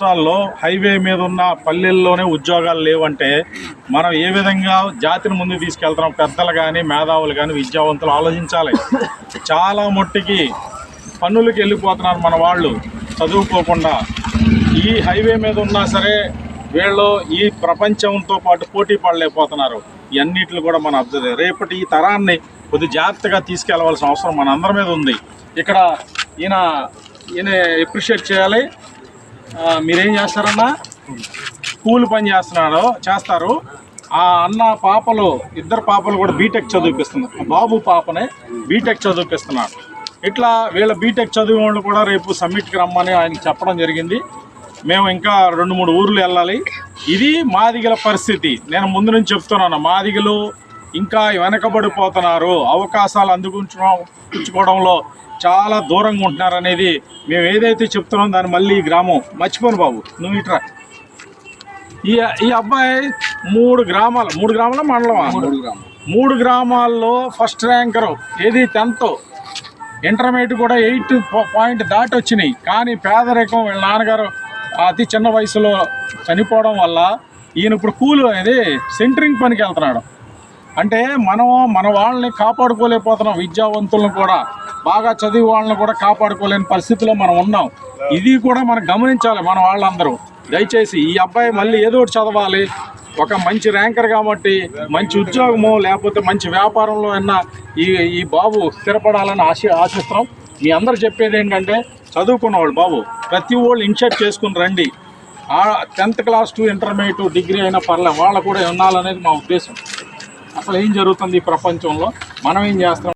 రాష్ట్రాల్లో హైవే మీద ఉన్న పల్లెల్లోనే ఉద్యోగాలు లేవంటే మనం ఏ విధంగా జాతిని ముందుకు తీసుకెళ్తున్నాం? పెద్దలు కానీ మేధావులు కానీ విద్యావంతులు ఆలోచించాలి. చాలా మట్టికి పన్నులకి వెళ్ళిపోతున్నారు మన వాళ్ళు. చదువుకోకుండా. ఈ హైవే మీద ఉన్నా సరే వీళ్ళు ఈ ప్రపంచంతో పాటు పోటీ పడలేకపోతున్నారు. ఇవన్నిటిని కూడా మనం అబ్జర్వ్ రేపటి ఈ తరాన్ని కొద్ది జాగ్రత్తగా తీసుకెళ్ళవలసిన అవసరం మన అందరి మీద ఉంది. ఇక్కడ ఈయన ఈయన ఎప్రిషియేట్ చేయాలి. మీరేం చేస్తారన్నా స్కూల్ పని చేస్తున్నాడు చేస్తారు. ఆ అన్న పాపలు ఇద్దరు పాపలు కూడా బీటెక్ చదివిపిస్తున్నారు. బాబు పాపనే బీటెక్ చదివిపిస్తున్నాడు. ఇట్లా వీళ్ళ బీటెక్ చదివే వాళ్ళు కూడా రేపు సమ్మిట్కి రమ్మని ఆయనకి చెప్పడం జరిగింది. మేము ఇంకా రెండు మూడు ఊర్లు వెళ్ళాలి. ఇది మాదిగల పరిస్థితి. నేను ముందు నుంచి చెప్తున్నాను మాదిగలు ఇంకా వెనకబడిపోతున్నారు. అవకాశాలు అందుకుంచడం పుచ్చుకోవడంలో చాలా దూరంగా ఉంటున్నారు అనేది మేము ఏదైతే చెప్తున్నాం దాన్ని మళ్ళీ ఈ గ్రామం మర్చిపోను బాబు. నువ్వు ఇట్రా ఈ ఈ అబ్బాయి మూడు గ్రామాలు మూడు గ్రామాల మండలమా? మూడు గ్రామాల్లో ఫస్ట్ ర్యాంకరు. ఏది టెన్త్. ఇంటర్మీడియట్ కూడా ఎయిట్ పాయింట్ దాటి వచ్చినాయి. కానీ పేదరికం వీళ్ళ నాన్నగారు అతి చిన్న వయసులో చనిపోవడం వల్ల ఈయన ఇప్పుడు కూలి అనేది సెంటరింగ్ పనికి వెళ్తున్నాడు. అంటే మనం మన వాళ్ళని కాపాడుకోలేకపోతున్నాం విద్యావంతులను కూడా. బాగా చదివి వాళ్ళని కూడా కాపాడుకోలేని పరిస్థితిలో మనం ఉన్నాం. ఇది కూడా మనం గమనించాలి మన వాళ్ళందరూ. దయచేసి ఈ అబ్బాయి మళ్ళీ ఏదో ఒకటి చదవాలి. ఒక మంచి ర్యాంకర్ కాబట్టి మంచి ఉద్యోగమో లేకపోతే మంచి వ్యాపారంలో అయినా ఈ ఈ బాబు స్థిరపడాలని ఆశ ఆశిస్తాం మీ అందరు చెప్పేది ఏంటంటే చదువుకున్న వాళ్ళు బాబు ప్రతి వాళ్ళు ఇన్షర్ట్ చేసుకుని రండి. Tenth class to intermediate degree అయినా పర్లేదు వాళ్ళు కూడా ఉండాలనేది మా ఉద్దేశం. అసలు ఏం జరుగుతుంది ఈ ప్రపంచంలో? మనం ఏం చేస్తాం